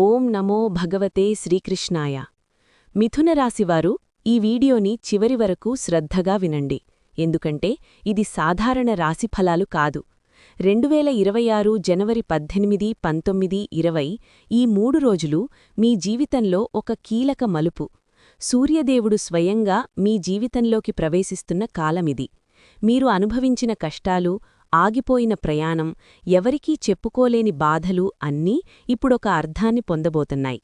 ఓం నమో భగవతే శ్రీకృష్ణాయ. మిథున రాశివారు ఈ వీడియోని చివరి వరకు శ్రద్ధగా వినండి. ఎందుకంటే ఇది సాధారణ రాశిఫలాలు కాదు. రెండువేల ఇరవై ఆరు జనవరి పద్దెనిమిది పంతొమ్మిది ఇరవై ఈ మూడు రోజులు మీ జీవితంలో ఒక కీలక మలుపు. సూర్యదేవుడు స్వయంగా మీ జీవితంలోకి ప్రవేశిస్తున్న కాలమిది. మీరు అనుభవించిన కష్టాలు ఆగిపోయిన ప్రయాణం ఎవరికీ చెప్పుకోలేని బాధలు అన్నీ ఇప్పుడొక అర్థాన్ని పొందబోతున్నాయి.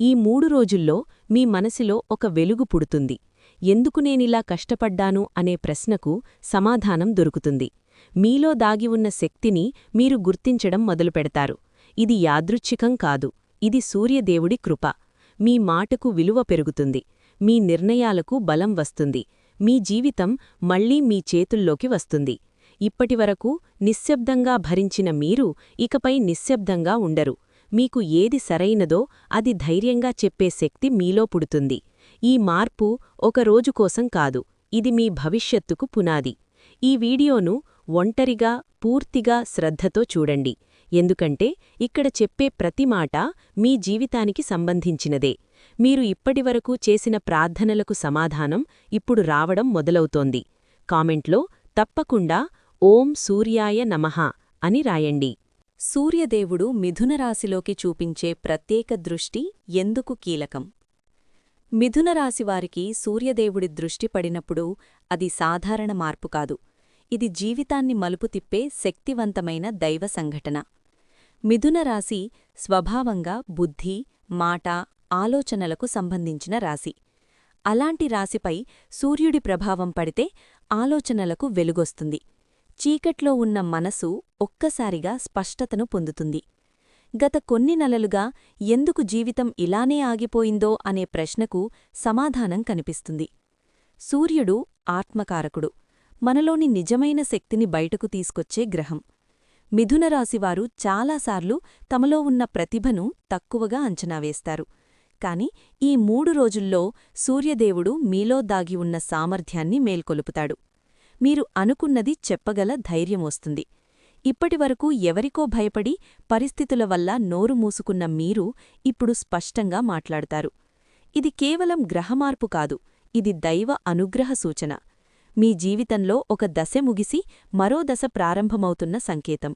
ఈ మూడు రోజుల్లో మీ మనసిలో ఒక వెలుగు పుడుతుంది. ఎందుకు నేనిలా కష్టపడ్డాను అనే ప్రశ్నకు సమాధానం దొరుకుతుంది. మీలో దాగి ఉన్న శక్తిని మీరు గుర్తించడం మొదలుపెడతారు. ఇది యాదృచ్ఛికం కాదు. ఇది సూర్యదేవుడి కృప. మీ మాటకు విలువ పెరుగుతుంది. మీ నిర్ణయాలకు బలం వస్తుంది. మీ జీవితం మళ్ళీ మీ చేతుల్లోకి వస్తుంది. ఇప్పటివరకు నిశ్శబ్దంగా భరించిన మీరు ఇకపై నిశ్శబ్దంగా ఉండరు. మీకు ఏది సరైనదో అది ధైర్యంగా చెప్పే శక్తి మీలో పుడుతుంది. ఈ మార్పు ఒక రోజు కోసం కాదు ఇది మీ భవిష్యత్తుకు పునాది. ఈ వీడియోను ఒంటరిగా పూర్తిగా శ్రద్ధతో చూడండి. ఎందుకంటే ఇక్కడ చెప్పే ప్రతి మాట మీ జీవితానికి సంబంధించినదే. మీరు ఇప్పటివరకు చేసిన ప్రార్థనలకు సమాధానం ఇప్పుడు రావడం మొదలవుతోంది. కామెంట్లో తప్పకుండా ఓం సూర్యాయ నమః అని రాయండి. సూర్యదేవుడు మిథునరాశిలోకి చూపించే ప్రత్యేక దృష్టి ఎందుకు కీలకం? మిథునరాశివారికి సూర్యదేవుడి దృష్టి పడినప్పుడు అది సాధారణ మార్పు కాదు. ఇది జీవితాన్ని మలుపు తిప్పే శక్తివంతమైన దైవ సంఘటన. మిథునరాశి స్వభావంగా బుద్ధి మాట ఆలోచనలకు సంబంధించిన రాశి. అలాంటి రాశిపై సూర్యుడి ప్రభావం పడితే ఆలోచనలకు వెలుగొస్తుంది. చీకట్లో ఉన్న మనసు ఒక్కసారిగా స్పష్టతను పొందుతుంది. గత కొన్ని నెలలుగా ఎందుకు జీవితం ఇలానే ఆగిపోయిందో అనే ప్రశ్నకు సమాధానం కనిపిస్తుంది. సూర్యుడు ఆత్మకారకుడు. మనలోని నిజమైన శక్తిని బయటకు తీసుకొచ్చే గ్రహం. మిథునరాశివారు చాలాసార్లు తమలో ఉన్న ప్రతిభను తక్కువగా అంచనా వేస్తారు. కాని ఈ మూడు రోజుల్లో సూర్యదేవుడు మీలో దాగి ఉన్న సామర్థ్యాన్ని మేల్కొలుపుతాడు. మీరు అనుకున్నది చెప్పగల ధైర్యం వస్తుంది. ఇప్పటివరకు ఎవరికో భయపడి పరిస్థితుల వల్ల నోరు మూసుకున్న మీరు ఇప్పుడు స్పష్టంగా మాట్లాడతారు. ఇది కేవలం గ్రహమార్పు కాదు ఇది దైవ అనుగ్రహ సూచన. మీ జీవితంలో ఒక దశ ముగిసి మరో దశ ప్రారంభమవుతున్న సంకేతం.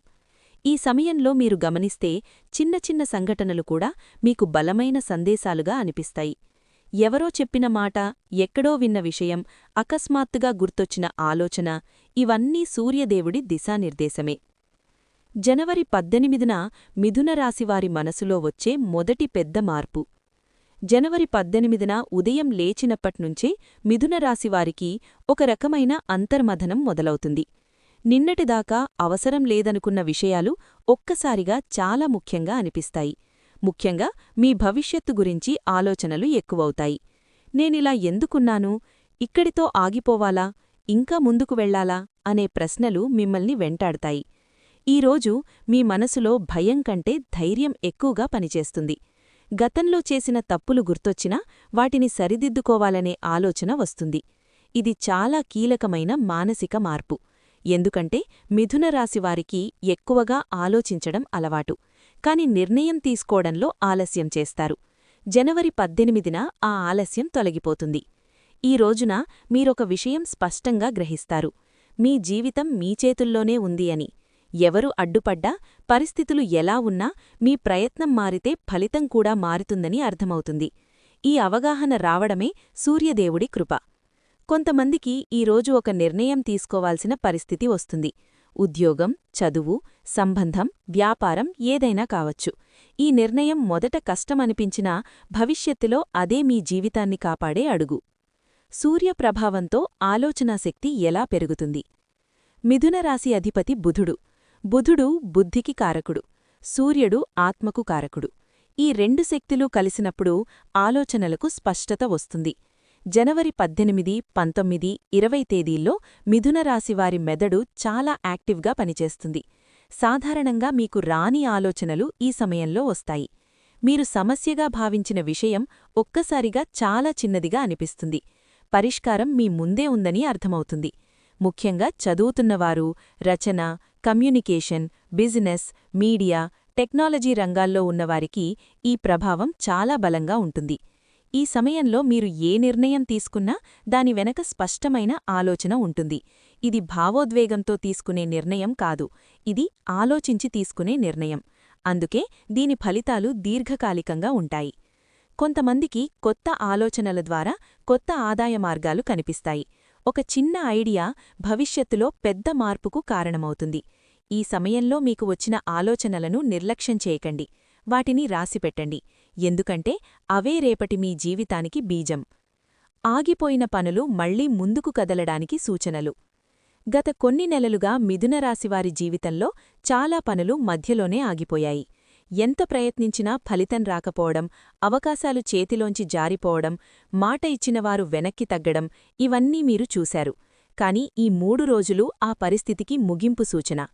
ఈ సమయంలో మీరు గమనిస్తే చిన్న చిన్న సంఘటనలు కూడా మీకు బలమైన సందేశాలుగా అనిపిస్తాయి. ఎవరో చెప్పిన మాట ఎక్కడో విన్న విషయం అకస్మాత్తుగా గుర్తొచ్చిన ఆలోచన ఇవన్నీ సూర్యదేవుడి దిశానిర్దేశమే. జనవరి పద్దెనిమిదిన మిథునరాశివారి మనసులో వచ్చే మొదటి పెద్ద మార్పు. జనవరి పద్దెనిమిదిన ఉదయం లేచినప్పట్నుంచే మిథునరాశివారికి ఒక రకమైన అంతర్మథనం మొదలవుతుంది. నిన్నటిదాకా అవసరం లేదనుకున్న విషయాలు ఒక్కసారిగా చాలా ముఖ్యంగా అనిపిస్తాయి. ముఖ్యంగా మీ భవిష్యత్తు గురించి ఆలోచనలు ఎక్కువవుతాయి. నేనిలా ఎందుకున్నాను? ఇక్కడితో ఆగిపోవాలా? ఇంకా ముందుకు వెళ్ళాలా అనే ప్రశ్నలు మిమ్మల్ని వెంటాడతాయి. ఈరోజు మీ మనసులో భయం కంటే ధైర్యం ఎక్కువగా పనిచేస్తుంది. గతంలో చేసిన తప్పులు గుర్తొచ్చినా వాటిని సరిదిద్దుకోవాలనే ఆలోచన వస్తుంది. ఇది చాలా కీలకమైన మానసిక మార్పు. ఎందుకంటే మిథునరాశివారికి ఎక్కువగా ఆలోచించడం అలవాటు. కాని నిర్ణయం తీసుకోవడంలో ఆలస్యం చేస్తారు. జనవరి పద్దెనిమిదిన ఆ ఆలస్యం తొలగిపోతుంది. ఈ రోజున మీరొక విషయం స్పష్టంగా గ్రహిస్తారు. మీ జీవితం మీ చేతుల్లోనే ఉంది అని. ఎవరు అడ్డుపడ్డా పరిస్థితులు ఎలా ఉన్నా మీ ప్రయత్నం మారితే ఫలితం కూడా మారుతుందని అర్థమవుతుంది. ఈ అవగాహన రావడమే సూర్యదేవుడి కృప. కొంతమందికి ఈరోజు ఒక నిర్ణయం తీసుకోవాల్సిన పరిస్థితి వస్తుంది. ఉద్యోగం చదువు సంబంధం వ్యాపారం ఏదైనా కావచ్చు. ఈ నిర్ణయం మొదట కష్టమనిపించినా భవిష్యత్తులో అదే మీ జీవితాన్ని కాపాడే అడుగు. సూర్యప్రభావంతో ఆలోచనాశక్తి ఎలా పెరుగుతుంది? మిథునరాశి అధిపతి బుధుడు. బుధుడు బుద్ధికి కారకుడు. సూర్యుడు ఆత్మకు కారకుడు. ఈ రెండు శక్తులు కలిసినప్పుడు ఆలోచనలకు స్పష్టత వస్తుంది. జనవరి పద్దెనిమిది పంతొమ్మిది ఇరవై తేదీల్లో మిథునరాశివారి మెదడు చాలా యాక్టివ్గా పనిచేస్తుంది. సాధారణంగా మీకు రాని ఆలోచనలు ఈ సమయంలో వస్తాయి. మీరు సమస్యగా భావించిన విషయం ఒక్కసారిగా చాలా చిన్నదిగా అనిపిస్తుంది. పరిష్కారం మీ ముందే ఉందని అర్థమవుతుంది. ముఖ్యంగా చదువుతున్నవారు రచన కమ్యూనికేషన్ బిజినెస్ మీడియా టెక్నాలజీ రంగాల్లో ఉన్నవారికి ఈ ప్రభావం చాలా బలంగా ఉంటుంది. ఈ సమయంలో మీరు ఏ నిర్ణయం తీసుకున్నా దాని వెనక స్పష్టమైన ఆలోచన ఉంటుంది. ఇది భావోద్వేగంతో తీసుకునే నిర్ణయం కాదు. ఇది ఆలోచించి తీసుకునే నిర్ణయం. అందుకే దీని ఫలితాలు దీర్ఘకాలికంగా ఉంటాయి. కొంతమందికి కొత్త ఆలోచనల ద్వారా కొత్త ఆదాయ మార్గాలు కనిపిస్తాయి. ఒక చిన్న ఐడియా భవిష్యత్తులో పెద్ద మార్పుకు కారణమవుతుంది. ఈ సమయంలో మీకు వచ్చిన ఆలోచనలను నిర్లక్ష్యం చేయకండి. వాటిని రాసిపెట్టండి. ఎందుకంటే అవే రేపటి మీ జీవితానికి బీజం. ఆగిపోయిన పనులు మళ్ళీ ముందుకు కదలడానికి సూచనలు. గత కొన్ని నెలలుగా మిథునరాశివారి జీవితంలో చాలా పనులు మధ్యలోనే ఆగిపోయాయి. ఎంత ప్రయత్నించినా ఫలితం రాకపోవడం అవకాశాలు చేతిలోంచి జారిపోవడం మాట ఇచ్చినవారు వెనక్కి తగ్గడం ఇవన్నీ మీరు చూశారు. కాని ఈ మూడు రోజులు ఆ పరిస్థితికి ముగింపు సూచన.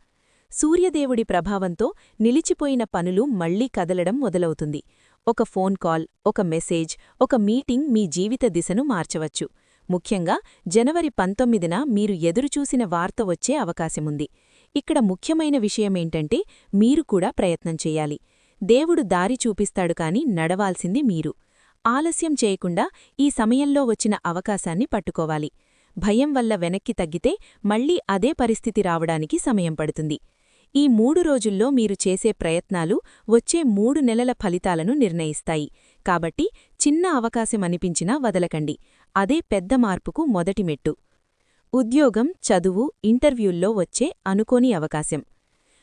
సూర్యదేవుడి ప్రభావంతో నిలిచిపోయిన పనులు మళ్ళీ కదలడం మొదలవుతుంది. ఒక ఫోన్ కాల్ ఒక మెసేజ్ ఒక మీటింగ్ మీ జీవిత దిశను మార్చవచ్చు. ముఖ్యంగా జనవరి పంతొమ్మిదిన మీరు ఎదురుచూసిన వార్త వచ్చే అవకాశముంది. ఇక్కడ ముఖ్యమైన విషయమేంటంటే మీరు కూడా ప్రయత్నం చెయ్యాలి దేవుడు దారి చూపిస్తాడు కాని నడవాల్సింది మీరు. ఆలస్యం చేయకుండా ఈ సమయంలో వచ్చిన అవకాశాన్ని పట్టుకోవాలి. భయం వల్ల వెనక్కి తగ్గితే మళ్ళీ అదే పరిస్థితి రావడానికి సమయం పడుతుంది. ఈ మూడు రోజుల్లో మీరు చేసే ప్రయత్నాలు వచ్చే మూడు నెలల ఫలితాలను నిర్ణయిస్తాయి. కాబట్టి చిన్న అవకాశమనిపించినా వదలకండి. అదే పెద్ద మార్పుకు మొదటి మెట్టు. ఉద్యోగం చదువు ఇంటర్వ్యూల్లో వచ్చే అనుకోని అవకాశం.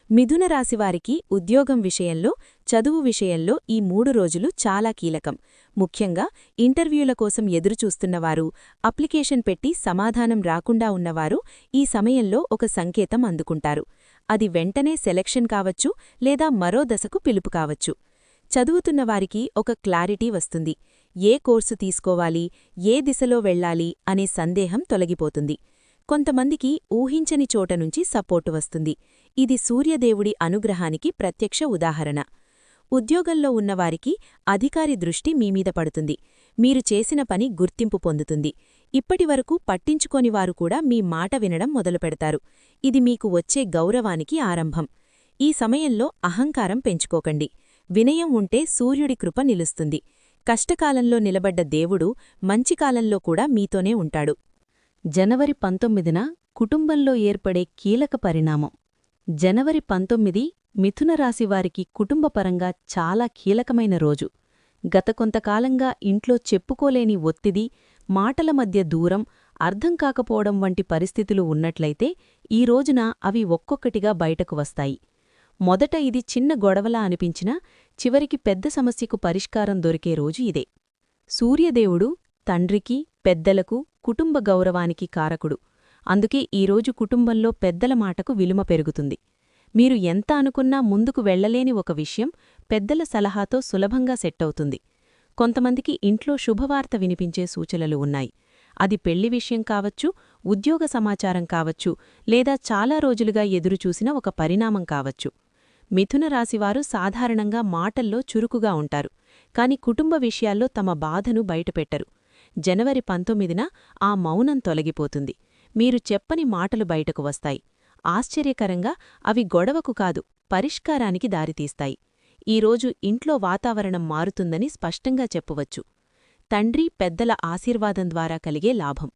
మిథున రాశివారికి ఉద్యోగం విషయంలో చదువు విషయంలో ఈ మూడు రోజులు చాలా కీలకం. ముఖ్యంగా ఇంటర్వ్యూల కోసం ఎదురుచూస్తున్నవారు అప్లికేషన్ పెట్టి సమాధానం రాకుండా ఉన్నవారు ఈ సమయంలో ఒక సంకేతం అందుకుంటారు. అది వెంటనే సెలెక్షన్ కావచ్చు లేదా మరో దశకు పిలుపు కావచ్చు. చదువుతున్నవారికి ఒక క్లారిటీ వస్తుంది. ఏ కోర్సు తీసుకోవాలి ఏ దిశలో వెళ్ళాలి అనే సందేహం తొలగిపోతుంది. కొంతమందికి ఊహించని చోట నుంచి సపోర్టు వస్తుంది. ఇది సూర్యదేవుడి అనుగ్రహానికి ప్రత్యక్ష ఉదాహరణ. ఉద్యోగంలో ఉన్నవారికి అధికారి దృష్టి మీమీద పడుతుంది. మీరు చేసిన పని గుర్తింపు పొందుతుంది. ఇప్పటివరకు పట్టించుకోనివారు కూడా మీ మాట వినడం మొదలుపెడతారు. ఇది మీకు వచ్చే గౌరవానికి ఆరంభం. ఈ సమయంలో అహంకారం పెంచుకోకండి. వినయం ఉంటే సూర్యుడి కృప నిలుస్తుంది. కష్టకాలంలో నిలబడ్డ దేవుడు మంచికాలంలో కూడా మీతోనే ఉంటాడు. జనవరి పంతొమ్మిదిన కుటుంబంలో ఏర్పడే కీలక పరిణామం. జనవరి పంతొమ్మిది మిథునరాశివారికి కుటుంబపరంగా చాలా కీలకమైన రోజు. గత కొంతకాలంగా ఇంట్లో చెప్పుకోలేని ఒత్తిడి మాటల మధ్య దూరం అర్థం కాకపోవడం వంటి పరిస్థితులు ఉన్నట్లయితే ఈ రోజున అవి ఒక్కొక్కటిగా బయటకు వస్తాయి. మొదట ఇది చిన్న గొడవలా అనిపించినా చివరికి పెద్ద సమస్యకు పరిష్కారం దొరికే రోజు ఇదే. సూర్యదేవుడు తండ్రికి పెద్దలకు కుటుంబ గౌరవానికి కారకుడు. అందుకే ఈరోజు కుటుంబంలో పెద్దల మాటకు విలుమ పెరుగుతుంది. మీరు ఎంత అనుకున్నా ముందుకు వెళ్ళలేని ఒక విషయం పెద్దల సలహాతో సులభంగా సెట్టవుతుంది కొంతమందికి ఇంట్లో శుభవార్త వినిపించే సూచనలు ఉన్నాయి. అది పెళ్ళి విషయం కావచ్చు ఉద్యోగ సమాచారం కావచ్చు లేదా చాలా రోజులుగా ఎదురుచూసిన ఒక పరిణామం కావచ్చు. మిథున రాశివారు సాధారణంగా మాటల్లో చురుకుగా ఉంటారు కాని కుటుంబ విషయాల్లో తమ బాధను బయటపెట్టరు. జనవరి పంతొమ్మిదిన ఆ మౌనం తొలగిపోతుంది. మీరు చెప్పని మాటలు బయటకు వస్తాయి. ఆశ్చర్యకరంగా అవి గొడవకు కాదు పరిష్కారానికి దారితీస్తాయి. ఈరోజు ఇంట్లో వాతావరణం మారుతుందని స్పష్టంగా చెప్పవచ్చు. తండ్రి పెద్దల ఆశీర్వాదం ద్వారా కలిగే లాభం.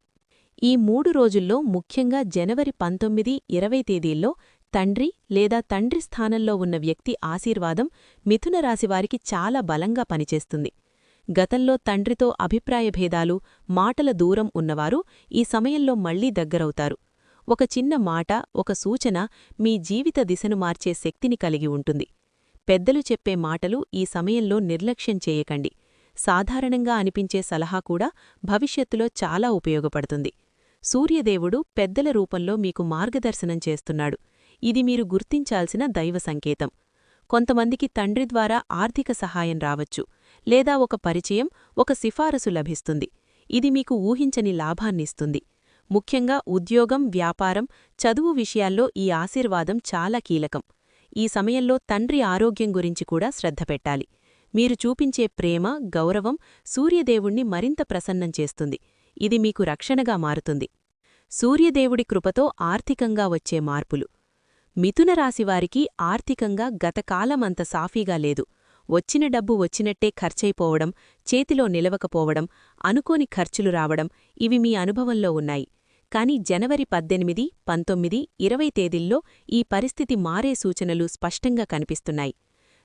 ఈ మూడు రోజుల్లో ముఖ్యంగా జనవరి పంతొమ్మిది ఇరవై తేదీల్లో తండ్రి లేదా తండ్రి స్థానంలో ఉన్న వ్యక్తి ఆశీర్వాదం మిథున రాశివారికి చాలా బలంగా పనిచేస్తుంది. గతంలో తండ్రితో అభిప్రాయభేదాలు మాటల దూరం ఉన్నవారు ఈ సమయంలో మళ్ళీ దగ్గరవుతారు. ఒక చిన్న మాట ఒక సూచన మీ జీవిత దిశను మార్చే శక్తిని కలిగి ఉంటుంది. పెద్దలు చెప్పే మాటలు ఈ సమయంలో నిర్లక్ష్యం చేయకండి. సాధారణంగా అనిపించే సలహా కూడా భవిష్యత్తులో చాలా ఉపయోగపడుతుంది. సూర్యదేవుడు పెద్దల రూపంలో మీకు మార్గదర్శనం చేస్తున్నాడు. ఇది మీరు గుర్తించాల్సిన దైవ సంకేతం. కొంతమందికి తండ్రి ద్వారా ఆర్థిక సహాయం రావచ్చు లేదా ఒక పరిచయం ఒక సిఫారసు లభిస్తుంది. ఇది మీకు ఊహించని లాభాన్నిస్తుంది. ముఖ్యంగా ఉద్యోగం వ్యాపారం చదువు విషయాల్లో ఈ ఆశీర్వాదం చాలా కీలకం. ఈ సమయంలో తండ్రి ఆరోగ్యం గురించి కూడా శ్రద్ధ పెట్టాలి. మీరు చూపించే ప్రేమ గౌరవం సూర్యదేవుణ్ణి మరింత ప్రసన్నం చేస్తుంది. ఇది మీకు రక్షణగా మారుతుంది. సూర్యదేవుడి కృపతో ఆర్థికంగా వచ్చే మార్పులు. మిథునరాశివారికి ఆర్థికంగా గతకాలమంత సాఫీగా లేదు. వచ్చిన డబ్బు వచ్చినట్టే ఖర్చయిపోవడం చేతిలో నిలవకపోవడం అనుకోని ఖర్చులు రావడం ఇవి మీ అనుభవంలో ఉన్నాయి. కాని జనవరి పద్దెనిమిది పంతొమ్మిది ఇరవై తేదీల్లో ఈ పరిస్థితి మారే సూచనలు స్పష్టంగా కనిపిస్తున్నాయి.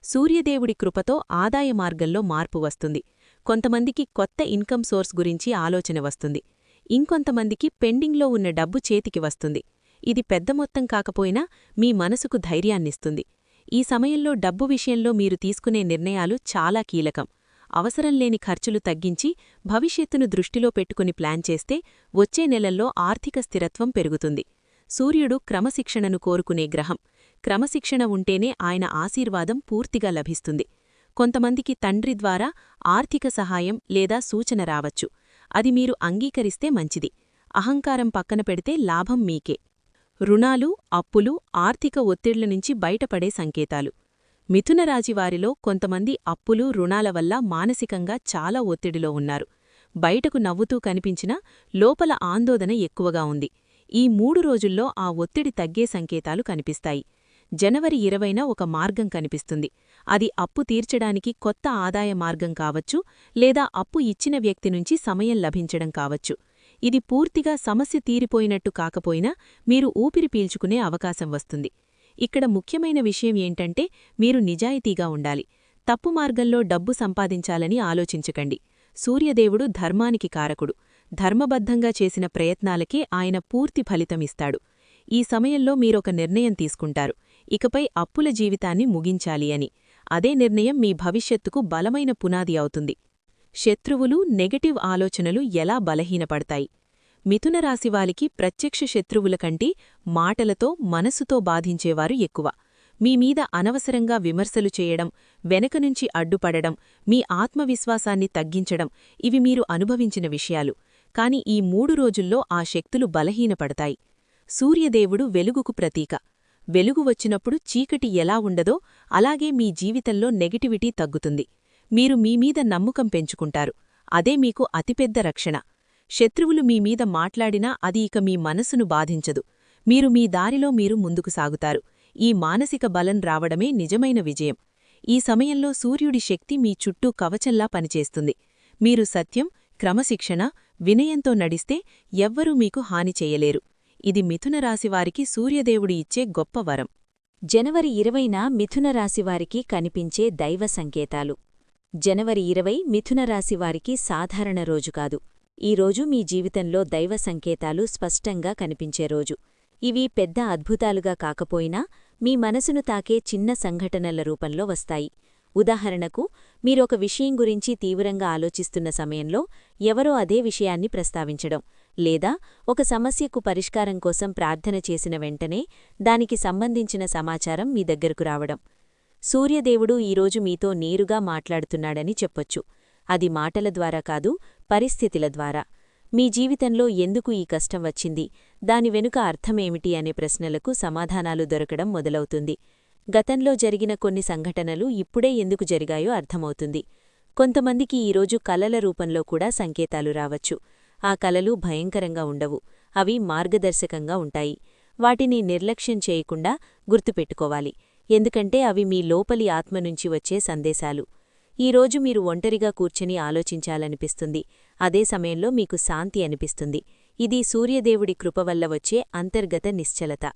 సూర్యదేవుడి కృపతో ఆదాయ మార్గంలో మార్పు వస్తుంది. కొంతమందికి కొత్త ఇన్కమ్ సోర్స్ గురించి ఆలోచన వస్తుంది. ఇంకొంతమందికి పెండింగ్లో ఉన్న డబ్బు చేతికి వస్తుంది. ఇది పెద్ద మొత్తం కాకపోయినా మీ మనసుకు ధైర్యాన్నిస్తుంది. ఈ సమయంలో డబ్బు విషయంలో మీరు తీసుకునే నిర్ణయాలు చాలా కీలకం. అవసరంలేని ఖర్చులు తగ్గించి భవిష్యత్తును దృష్టిలో పెట్టుకుని ప్లాన్ చేస్తే వచ్చే నెలల్లో ఆర్థిక స్థిరత్వం పెరుగుతుంది. సూర్యుడు క్రమశిక్షణను కోరుకునే గ్రహం. క్రమశిక్షణ ఉంటేనే ఆయన ఆశీర్వాదం పూర్తిగా లభిస్తుంది. కొంతమందికి తండ్రి ద్వారా ఆర్థిక సహాయం లేదా సూచన రావచ్చు. అది మీరు అంగీకరిస్తే మంచిది. అహంకారం పక్కన పెడితే లాభం మీకే. రుణాలు అప్పులు ఆర్థిక ఒత్తిళ్ళ నుంచి బయటపడే సంకేతాలు. మిథునరాజివారిలో కొంతమంది అప్పులు రుణాల వల్ల మానసికంగా చాలా ఒత్తిడిలో ఉన్నారు. బయటకు నవ్వుతూ కనిపించినా లోపల ఆందోళన ఎక్కువగా ఉంది. ఈ మూడు రోజుల్లో ఆ ఒత్తిడి తగ్గే సంకేతాలు కనిపిస్తాయి. జనవరి ఇరవైన ఒక మార్గం కనిపిస్తుంది. అది అప్పు తీర్చడానికి కొత్త ఆదాయ మార్గం కావచ్చు లేదా అప్పు ఇచ్చిన వ్యక్తి నుంచి సమయం లభించడం కావచ్చు. ఇది పూర్తిగా సమస్య తీరిపోయినట్టు కాకపోయినా మీరు ఊపిరి పీల్చుకునే అవకాశం వస్తుంది. ఇక్కడ ముఖ్యమైన విషయం ఏంటంటే మీరు నిజాయితీగా ఉండాలి. తప్పు మార్గంలో డబ్బు సంపాదించాలని ఆలోచించకండి. సూర్యదేవుడు ధర్మానికి కారకుడు. ధర్మబద్ధంగా చేసిన ప్రయత్నాలకే ఆయన పూర్తి ఫలితమిస్తాడు ఈ సమయంలో మీరొక నిర్ణయం తీసుకుంటారు. ఇకపై అప్పుల జీవితాన్ని ముగించాలి అని. అదే నిర్ణయం మీ భవిష్యత్తుకు బలమైన పునాది అవుతుంది. శత్రువులు నెగటివ్ ఆలోచనలు ఎలా బలహీనపడతాయి? మిథునరాశివాలికి ప్రత్యక్ష శత్రువుల కంటే మాటలతో మనసుతో బాధించేవారు ఎక్కువ. మీమీద అనవసరంగా విమర్శలు చేయడం వెనకనుంచి అడ్డుపడడం మీ ఆత్మవిశ్వాసాన్ని తగ్గించడం ఇవి మీరు అనుభవించిన విషయాలు. కాని ఈ మూడు రోజుల్లో ఆ శక్తులు బలహీనపడతాయి. సూర్యదేవుడు వెలుగుకు ప్రతీక. వెలుగు వచ్చినప్పుడు చీకటి ఎలా ఉండదో అలాగే మీ జీవితంలో నెగటివిటీ తగ్గుతుంది. మీరు మీమీద నమ్మకం పెంచుకుంటారు. అదే మీకు అతిపెద్ద రక్షణ. శత్రువులు మీమీద మాట్లాడినా అది ఇక మీ మనసును బాధించదు. మీరు మీ దారిలో మీరు ముందుకు సాగుతారు. ఈ మానసిక బలం రావడమే నిజమైన విజయం. ఈ సమయంలో సూర్యుడి శక్తి మీ చుట్టూ కవచంలా పనిచేస్తుంది. మీరు సత్యం క్రమశిక్షణ వినయంతో నడిస్తే ఎవ్వరూ మీకు హాని చెయ్యలేరు ఇది మిథునరాశివారికి సూర్యదేవుడి ఇచ్చే గొప్ప వరం. జనవరి ఇరవైన మిథునరాశివారికి కనిపించే దైవ సంకేతాలు. జనవరి ఇరవై మిథునరాశివారికి సాధారణ రోజు కాదు. ఈరోజు మీ జీవితంలో దైవ సంకేతాలు స్పష్టంగా కనిపించే రోజు. ఇవి పెద్ద అద్భుతాలుగా కాకపోయినా మీ మనసును తాకే చిన్న సంఘటనల రూపంలో వస్తాయి. ఉదాహరణకు మీరొక విషయం గురించి తీవ్రంగా ఆలోచిస్తున్న సమయంలో ఎవరో అదే విషయాన్ని ప్రస్తావించడం లేదా ఒక సమస్యకు పరిష్కారం కోసం ప్రార్థన చేసిన వెంటనే దానికి సంబంధించిన సమాచారం మీ దగ్గరకు రావడం. సూర్యదేవుడు ఈరోజు మీతో నేరుగా మాట్లాడుతున్నాడని చెప్పొచ్చు. అది మాటల ద్వారా కాదు పరిస్థితుల ద్వారా. మీ జీవితంలో ఎందుకు ఈ కష్టం వచ్చింది? దాని వెనుక అర్థమేమిటి అనే ప్రశ్నలకు సమాధానాలు దొరకడం మొదలవుతుంది. గతంలో జరిగిన కొన్ని సంఘటనలు ఇప్పుడే ఎందుకు జరిగాయో అర్థమవుతుంది. కొంతమందికి ఈరోజు కలల రూపంలో కూడా సంకేతాలు రావచ్చు. ఆ కలలు భయంకరంగా ఉండవు. అవి మార్గదర్శకంగా ఉంటాయి. వాటిని నిర్లక్ష్యం చేయకుండా గుర్తుపెట్టుకోవాలి. ఎందుకంటే అవి మీ లోపలి ఆత్మ నుంచి వచ్చే సందేశాలు. ఈరోజు మీరు ఒంటరిగా కూర్చుని ఆలోచించాలనిపిస్తుంది. అదే సమయంలో మీకు శాంతి అనిపిస్తుంది. ఇది సూర్యదేవుడి కృప వల్ల వచ్చే అంతర్గత నిశ్చలత.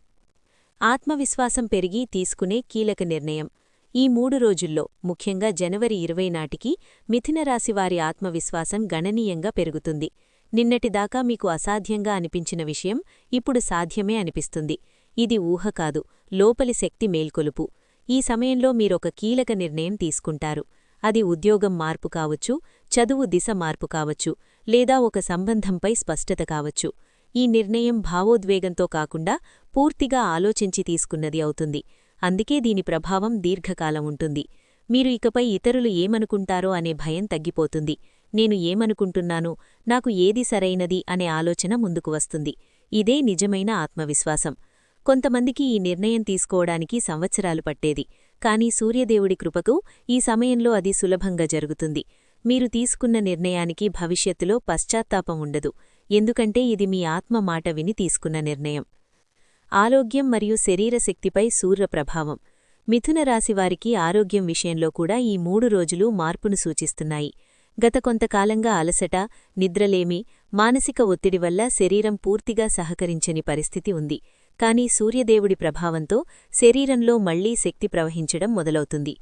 ఆత్మవిశ్వాసం పెరిగి తీసుకునే కీలక నిర్ణయం. ఈ మూడు రోజుల్లో ముఖ్యంగా జనవరి ఇరవై నాటికి మిథునరాశివారి ఆత్మవిశ్వాసం గణనీయంగా పెరుగుతుంది. నిన్నటిదాకా మీకు అసాధ్యంగా అనిపించిన విషయం ఇప్పుడు సాధ్యమే అనిపిస్తుంది. ఇది ఊహ కాదు లోపలి శక్తి మేల్కొలుపు. ఈ సమయంలో మీరొక కీలక నిర్ణయం తీసుకుంటారు. అది ఉద్యోగం మార్పు కావచ్చు చదువు దిశ మార్పు కావచ్చు లేదా ఒక సంబంధంపై స్పష్టత కావచ్చు. ఈ నిర్ణయం భావోద్వేగంతో కాకుండా పూర్తిగా ఆలోచించి తీసుకున్నది అవుతుంది. అందుకే దీని ప్రభావం దీర్ఘకాలం ఉంటుంది. మీరు ఇకపై ఇతరులు ఏమనుకుంటారో అనే భయం తగ్గిపోతుంది. నేను ఏమనుకుంటున్నాను నాకు ఏది సరైనది అనే ఆలోచన ముందుకు వస్తుంది. ఇదే నిజమైన ఆత్మవిశ్వాసం. కొంతమందికి ఈ నిర్ణయం తీసుకోవడానికి సంవత్సరాలు పట్టేది. కాని సూర్యదేవుడి కృపకు ఈ సమయంలో అది సులభంగా జరుగుతుంది. మీరు తీసుకున్న నిర్ణయానికి భవిష్యత్తులో పశ్చాత్తాపం ఉండదు. ఎందుకంటే ఇది మీ ఆత్మ మాట విని తీసుకున్న నిర్ణయం. ఆరోగ్యం మరియు శరీర శక్తిపై సూర్య ప్రభావం. మిథున రాశివారికి ఆరోగ్యం విషయంలో కూడా ఈ మూడు రోజులు మార్పును సూచిస్తున్నాయి. గత కొంతకాలంగా అలసట నిద్రలేమి మానసిక ఒత్తిడి వల్ల శరీరం పూర్తిగా సహకరించని పరిస్థితి ఉంది. కానీ సూర్యదేవుడి ప్రభావంతో శరీరంలో మళ్ళీ శక్తి ప్రవహించడం మొదలవుతుంది.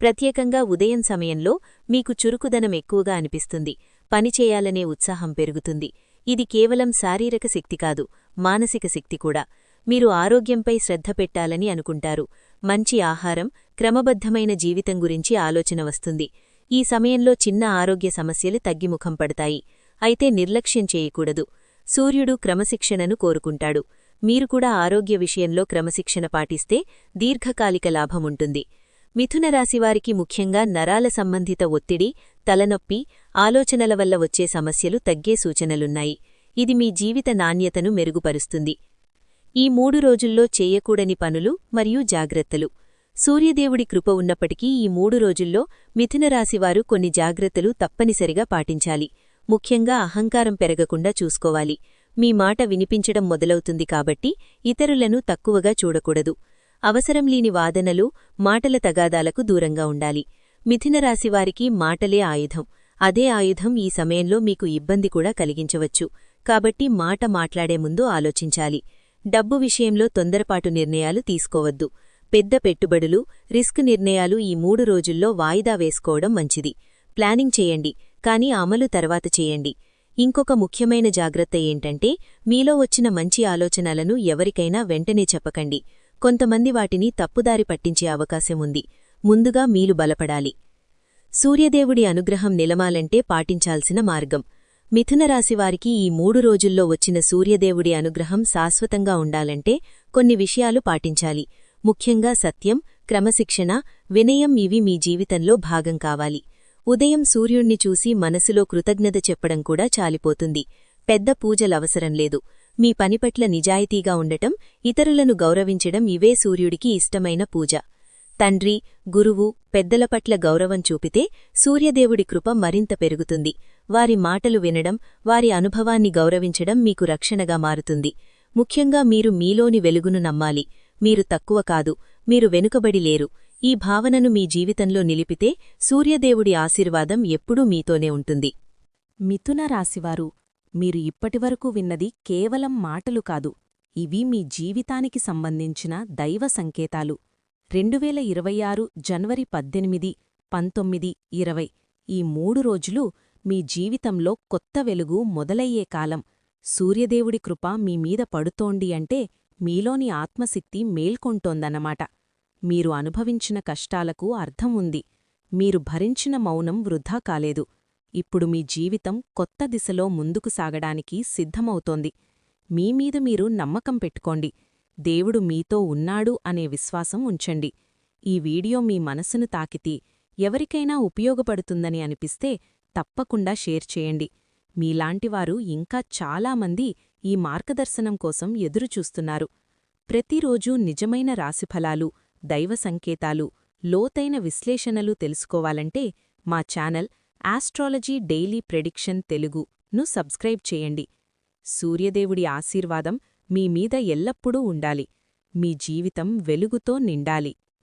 ప్రత్యేకంగా ఉదయం సమయంలో మీకు చురుకుదనం ఎక్కువగా అనిపిస్తుంది. పనిచేయాలనే ఉత్సాహం పెరుగుతుంది. ఇది కేవలం శారీరక శక్తి కాదు మానసిక శక్తి కూడా. మీరు ఆరోగ్యంపై శ్రద్ధ పెట్టాలని అనుకుంటారు. మంచి ఆహారం క్రమబద్ధమైన జీవితం గురించి ఆలోచన వస్తుంది. ఈ సమయంలో చిన్న ఆరోగ్య సమస్యలు తగ్గిముఖం పడతాయి. అయితే నిర్లక్ష్యం చేయకూడదు. సూర్యుడు క్రమశిక్షణను కోరుకుంటాడు. మీరు కూడా ఆరోగ్య విషయంలో క్రమశిక్షణ పాటిస్తే దీర్ఘకాలిక లాభముంటుంది. మిథున రాశివారికి ముఖ్యంగా నరాల సంబంధిత ఒత్తిడి తలనొప్పి ఆలోచనల వల్ల వచ్చే సమస్యలు తగ్గే సూచనలున్నాయి. ఇది మీ జీవిత నాణ్యతను మెరుగుపరుస్తుంది. ఈ మూడు రోజుల్లో చేయకూడని పనులు మరియు జాగ్రత్తలు. సూర్యదేవుడి కృప ఉన్నప్పటికీ ఈ మూడు రోజుల్లో మిథున రాశివారు కొన్ని జాగ్రత్తలు తప్పనిసరిగా పాటించాలి. ముఖ్యంగా అహంకారం పెరగకుండా చూసుకోవాలి. మీ మాట వినిపించడం మొదలవుతుంది కాబట్టి ఇతరులను తక్కువగా చూడకూడదు. అవసరం లేని వాదనలు మాటల తగాదాలకు దూరంగా ఉండాలి. మిథున రాశివారికి మాటలే ఆయుధం. అదే ఆయుధం ఈ సమయంలో మీకు ఇబ్బంది కూడా కలిగించవచ్చు. కాబట్టి మాట మాట్లాడే ముందు ఆలోచించాలి. డబ్బు విషయంలో తొందరపాటు నిర్ణయాలు తీసుకోవద్దు. పెద్ద పెట్టుబడులు రిస్క్ నిర్ణయాలు ఈ మూడు రోజుల్లో వాయిదా వేసుకోవడం మంచిది. ప్లానింగ్ చేయండి కానీ అమలు తర్వాత చేయండి. ఇంకొక ముఖ్యమైన జాగ్రత్త ఏంటంటే మీలో వచ్చిన మంచి ఆలోచనలను ఎవరికైనా వెంటనే చెప్పకండి. కొంతమంది వాటిని తప్పుదారి పట్టించే అవకాశం ఉంది. ముందుగా మీలు బలపడాలి. సూర్యదేవుడి అనుగ్రహం నిలమాలంటే పాటించాల్సిన మార్గం. మిథునరాశివారికి ఈ మూడు రోజుల్లో వచ్చిన సూర్యదేవుడి అనుగ్రహం శాశ్వతంగా ఉండాలంటే కొన్ని విషయాలు పాటించాలి. ముఖ్యంగా సత్యం క్రమశిక్షణ వినయం ఇవి మీ జీవితంలో భాగం కావాలి. ఉదయం సూర్యుణ్ణి చూసి మనసులో కృతజ్ఞత చెప్పడం కూడా చాలిపోతుంది. పెద్ద పూజలవసరం లేదు. మీ పనిపట్ల నిజాయితీగా ఉండటం ఇతరులను గౌరవించడం ఇవే సూర్యుడికి ఇష్టమైన పూజ. తండ్రి గురువు పెద్దల పట్ల గౌరవం చూపితే సూర్యదేవుడి కృప మరింత పెరుగుతుంది. వారి మాటలు వినడం వారి అనుభవాన్ని గౌరవించడం మీకు రక్షణగా మారుతుంది. ముఖ్యంగా మీరు మీలోని వెలుగును నమ్మాలి. మీరు తక్కువ కాదు మీరు వెనుకబడి లేరు. ఈ భావనను మీ జీవితంలో నిలిపితే సూర్యదేవుడి ఆశీర్వాదం ఎప్పుడూ మీతోనే ఉంటుంది. మిథున రాశివారు మీరు ఇప్పటివరకు విన్నది కేవలం మాటలు కాదు. ఇవి మీ జీవితానికి సంబంధించిన దైవ సంకేతాలు. రెండువేల ఇరవై ఆరు జనవరి పద్దెనిమిది పంతొమ్మిది ఇరవై ఈ మూడు రోజులు మీ జీవితంలో కొత్త వెలుగు మొదలయ్యే కాలం. సూర్యదేవుడి కృప మీ మీద పడుతోండి అంటే మీలోని ఆత్మశక్తి మేల్కొంటోందన్నమాట. మీరు అనుభవించిన కష్టాలకు అర్థం ఉంది. మీరు భరించిన మౌనం వృధా కాలేదు. ఇప్పుడు మీ జీవితం కొత్త దిశలో ముందుకు సాగడానికి సిద్ధమవుతోంది. మీమీద మీరు నమ్మకం పెట్టుకోండి. దేవుడు మీతో ఉన్నాడు అనే విశ్వాసం ఉంచండి. ఈ వీడియో మీ మనసును తాకితి ఎవరికైనా ఉపయోగపడుతుందని అనిపిస్తే తప్పకుండా షేర్ చేయండి. మీలాంటివారు ఇంకా చాలామంది ఈ మార్గదర్శనం కోసం ఎదురుచూస్తున్నారు. ప్రతిరోజూ నిజమైన రాశిఫలాలు దైవ సంకేతాలు లోతైన విశ్లేషణలు తెలుసుకోవాలంటే మా ఛానల్ ఆస్ట్రాలజీ డైలీ ప్రెడిక్షన్ తెలుగును సబ్స్క్రైబ్ చేయండి. సూర్యదేవుడి ఆశీర్వాదం మీ మీద ఎల్లప్పుడూ ఉండాలి. మీ జీవితం వెలుగుతో నిండాలి.